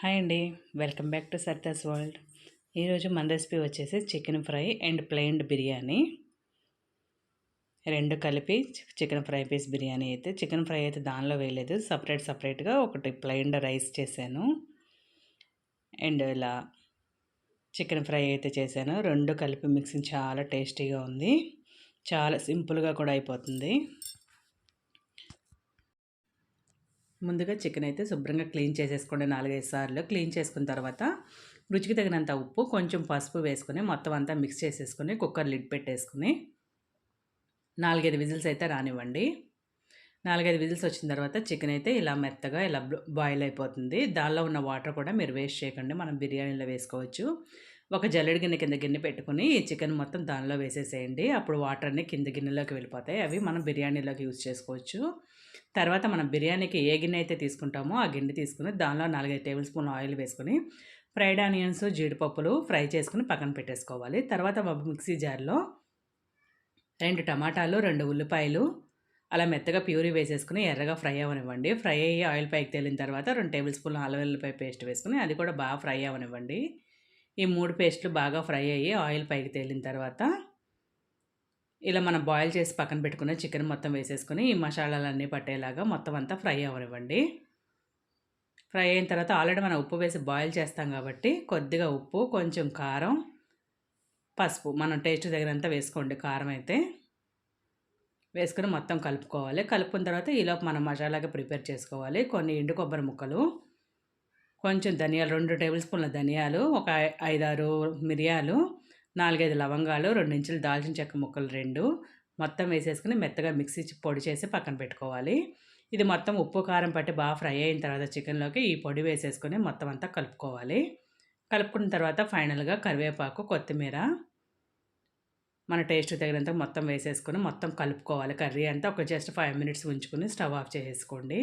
Hi అండి. Welcome back to Sardas world. ఈరోజు మన రెసిపీ వచ్చేసి chicken fry and plain biryani. రెండు కలిపి చికెన్ ఫ్రై పీస్ బిర్యానీ అయితే చికెన్ ఫ్రై అయితే దానిలో వేయలేదు. సపరేట్ సపరేట్గా ఒకటి ప్లెయిన్ రైస్ చేశాను. అండ్ ఇలా చికెన్ ఫ్రై అయితే చేశాను. రెండు కలిపి మిక్సింగ్ చాలా టేస్టీగా ఉంది. చాలా సింపుల్గా కూడా అయిపోతుంది. ముందుగా చికెన్ అయితే శుభ్రంగా క్లీన్ చేసేసుకోండి నాలుగైదు సార్లు. క్లీన్ చేసుకున్న తర్వాత రుచికి తగినంత ఉప్పు కొంచెం పసుపు వేసుకొని మొత్తం అంతా మిక్స్ చేసేసుకొని కుక్కర్ లిడ్ పెట్టేసుకుని నాలుగైదు విజిల్స్ అయితే రానివ్వండి. నాలుగైదు విజిల్స్ వచ్చిన తర్వాత చికెన్ అయితే ఇలా మెత్తగా ఇలా బాయిల్ అయిపోతుంది. దానిలో ఉన్న వాటర్ కూడా మీరు వేస్ట్ చేయకండి. మనం బిర్యానీలో వేసుకోవచ్చు. ఒక జల్లెడి గిన్నె కింద గిన్నె పెట్టుకుని ఈ చికెన్ మొత్తం దానిలో వేసేసేయండి. అప్పుడు వాటర్ అన్నీ కింద గిన్నెలోకి వెళ్ళిపోతాయి. అవి మనం బిర్యానీలోకి యూజ్ చేసుకోవచ్చు. తర్వాత మనం బిర్యానీకి ఏ గిన్నె అయితే తీసుకుంటామో ఆ గిన్నె తీసుకుని దానిలో నాలుగైదు టేబుల్ స్పూన్ ఆయిల్ వేసుకొని ఫ్రైడ్ ఆనియన్స్ జీడిపప్పులు ఫ్రై చేసుకుని పక్కన పెట్టేసుకోవాలి. తర్వాత మిక్సీ జార్లో రెండు టమాటాలు రెండు ఉల్లిపాయలు అలా మెత్తగా ప్యూరీ వేసేసుకుని ఎర్రగా ఫ్రై అవ్వనివ్వండి ఫ్రై అయ్యి ఆయిల్ పైకి తేలిన తర్వాత రెండు టేబుల్ స్పూన్ అల్లం పేస్ట్ వేసుకుని అది కూడా బాగా ఫ్రై అవ్వనివ్వండి ఈ మూడు పేస్ట్లు బాగా ఫ్రై అయ్యి ఆయిల్ పైకి తేలిన తర్వాత ఇలా మనం బాయిల్ చేసి పక్కన పెట్టుకున్న చికెన్ మొత్తం వేసేసుకొని ఈ మసాలాలన్నీ పట్టేలాగా మొత్తం అంతా ఫ్రై అవ్వనివ్వండి. ఫ్రై అయిన తర్వాత ఆల్రెడీ మనం ఉప్పు వేసి బాయిల్ చేస్తాం కాబట్టి కొద్దిగా ఉప్పు కొంచెం కారం పసుపు. మనం టేస్ట్ తగినంత వేసుకోండి కారం అయితే. వేసుకుని మొత్తం కలుపుకోవాలి. కలుపుకున్న తర్వాత ఈలోపు మనం మసాలాగా ప్రిపేర్ చేసుకోవాలి. కొన్ని ఎండు కొబ్బరి ముక్కలు కొంచెం ధనియాలు రెండు టేబుల్ స్పూన్ల ధనియాలు ఒక ఐదారు మిరియాలు నాలుగైదు లవంగాలు రెండించులు దాల్చిన చెక్క ముక్కలు రెండు. మొత్తం వేసేసుకుని మెత్తగా మిక్సీ పొడి చేసి పక్కన పెట్టుకోవాలి. ఇది మొత్తం ఉప్పు కారం పట్టి బాగా ఫ్రై అయిన తర్వాత చికెన్లోకి ఈ పొడి వేసేసుకొని మొత్తం అంతా కలుపుకోవాలి. కలుపుకున్న తర్వాత ఫైనల్గా కరివేపాకు కొత్తిమీర మన టేస్ట్ తగినంత మొత్తం వేసేసుకొని మొత్తం కలుపుకోవాలి. కర్రీ అంతా ఒక జస్ట్ ఫైవ్ మినిట్స్ ఉంచుకొని స్టవ్ ఆఫ్ చేసేసుకోండి.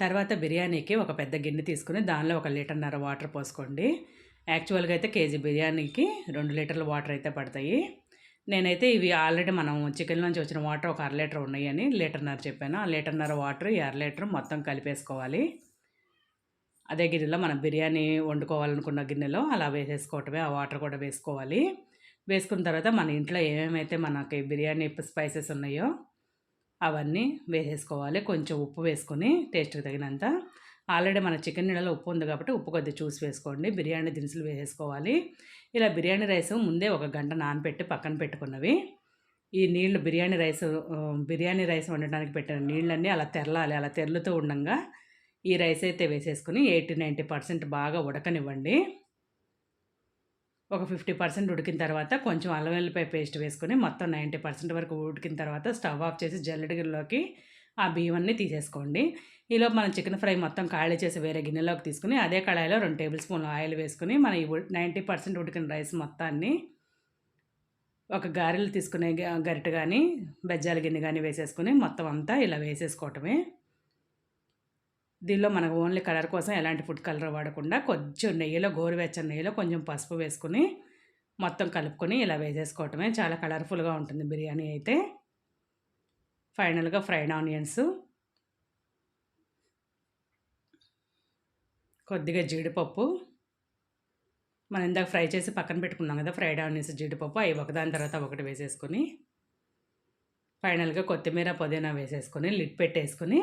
తర్వాత బిర్యానీకి ఒక పెద్ద గిన్నె తీసుకుని దానిలో ఒక లీటర్న్నర వాటర్ పోసుకోండి. యాక్చువల్గా అయితే కేజీ బిర్యానీకి రెండు లీటర్ల వాటర్ అయితే పడతాయి. నేనైతే ఇవి ఆల్రెడీ మనం చికెన్ నుంచి వచ్చిన వాటర్ ఒక అర లీటర్ ఉన్నాయని లీటర్నర చెప్పాను. ఆ లీటర్నర వాటర్ ఈ అర లీటర్ మొత్తం కలిపేసుకోవాలి. అదే గిన్నెలో మనం బిర్యానీ వండుకోవాలనుకున్న గిన్నెలో అలా వేసేసుకోవటమే ఆ వాటర్ కూడా వేసుకోవాలి. వేసుకున్న తర్వాత మన ఇంట్లో ఏమేమైతే మనకి బిర్యానీ స్పైసెస్ ఉన్నాయో అవన్నీ వేసేసుకోవాలి. కొంచెం ఉప్పు వేసుకొని టేస్ట్కి తగినంత. ఆల్రెడీ మన చికెన్ నీళ్ళలో ఉప్పు ఉంది కాబట్టి ఉప్పు కొద్దిగా చూసి వేసుకోండి. బిర్యానీ దినుసులు వేసేసుకోవాలి. ఇలా బిర్యానీ రైస్ ముందే ఒక గంట నానపెట్టి పక్కన పెట్టుకున్నవి. ఈ నీళ్ళు బిర్యానీ రైస్ బిర్యానీ రైస్ వండడానికి పెట్టిన నీళ్ళన్నీ అలా తెరలాలి. అలా తెరలుతూ ఉండగా ఈ రైస్ అయితే వేసేసుకుని ఎయిటీ నైంటీ పర్సెంట్ బాగా ఉడకనివ్వండి. ఒక ఫిఫ్టీ పర్సెంట్ ఉడికిన తర్వాత కొంచెం అల్లం వెల్లిపాయ పేస్ట్ వేసుకొని మొత్తం నైంటీ పర్సెంట్ వరకు ఉడికిన తర్వాత స్టవ్ ఆఫ్ చేసి జల్లెడగిరిలోకి ఆ బియ్యం అన్నీ తీసేసుకోండి. ఈలోపు మనం చికెన్ ఫ్రై మొత్తం ఖాళీ చేసి వేరే గిన్నెలోకి తీసుకుని అదే కళాయిలో రెండు టేబుల్ స్పూన్లు ఆయిల్ వేసుకుని మన ఈ నైంటీ పర్సెంట్ ఉడికిన రైస్ మొత్తాన్ని ఒక గారెలు తీసుకునే గరిట కానీ బెజ్జాల గిన్నె కానీ వేసేసుకుని మొత్తం అంతా ఇలా వేసేసుకోవటమే. దీనిలో మనకు ఓన్లీ కలర్ కోసం ఎలాంటి ఫుడ్ కలర్ వాడకుండా కొంచెం నెయ్యిలో గోరువెచ్చని నెయ్యిలో కొంచెం పసుపు వేసుకుని మొత్తం కలుపుకొని ఇలా వేసేసుకోవటమే. చాలా కలర్ఫుల్గా ఉంటుంది బిర్యానీ అయితే. ఫైనల్గా ఫ్రైడ్ ఆనియన్స్. కొద్దిగా జీడిపప్పు. మనం ఇందాక ఫ్రై చేసి పక్కన పెట్టుకున్నాం కదా ఫ్రైడ్ ఆనియన్స్ జీడిపప్పు అవి ఒకదాని తర్వాత ఒకటి వేసేసుకొని ఫైనల్గా కొత్తిమీర పుదీనా వేసేసుకొని లిడ్ పెట్టేసుకొని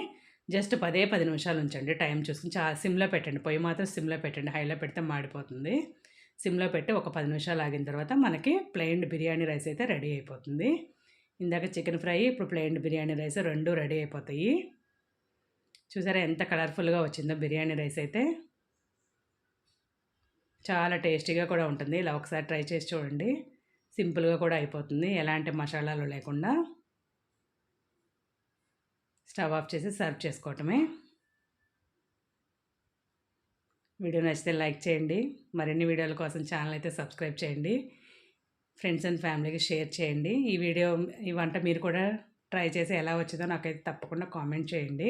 జస్ట్ పదే పది నిమిషాలు ఉంచండి. టైం చూసుకుని చాలా సిమ్లో పెట్టండి. పొయ్యి మాత్రం సిమ్లో పెట్టండి. హైలో పెడితే మాడిపోతుంది. సిమ్లో పెట్టి ఒక పది నిమిషాలు ఆగిన తర్వాత మనకి ప్లెయిన్ బిర్యానీ రైస్ అయితే రెడీ అయిపోతుంది. ఇందాక చికెన్ ఫ్రై ఇప్పుడు ప్లెయిన్ బిర్యానీ రైస్ రెండు రెడీ అయిపోతాయి. చూసారా ఎంత కలర్ఫుల్గా వచ్చిందో బిర్యానీ రైస్ అయితే. చాలా టేస్టీగా కూడా ఉంటుంది. ఇలా ఒకసారి ట్రై చేసి చూడండి. సింపుల్గా కూడా అయిపోతుంది. ఎలాంటి మసాలాలు లేకుండా స్టవ్ ఆఫ్ చేసి సర్వ్ చేసుకోవటమే. వీడియో నచ్చితే లైక్ చేయండి. మరిన్ని వీడియోల కోసం ఛానల్ అయితే సబ్స్క్రైబ్ చేయండి. ఫ్రెండ్స్ అండ్ ఫ్యామిలీకి షేర్ చేయండి. ఈ వీడియో ఈ వంట మీరు కూడా ట్రై చేసి ఎలా వచ్చిందో నాకైతే తప్పకుండా కామెంట్ చేయండి.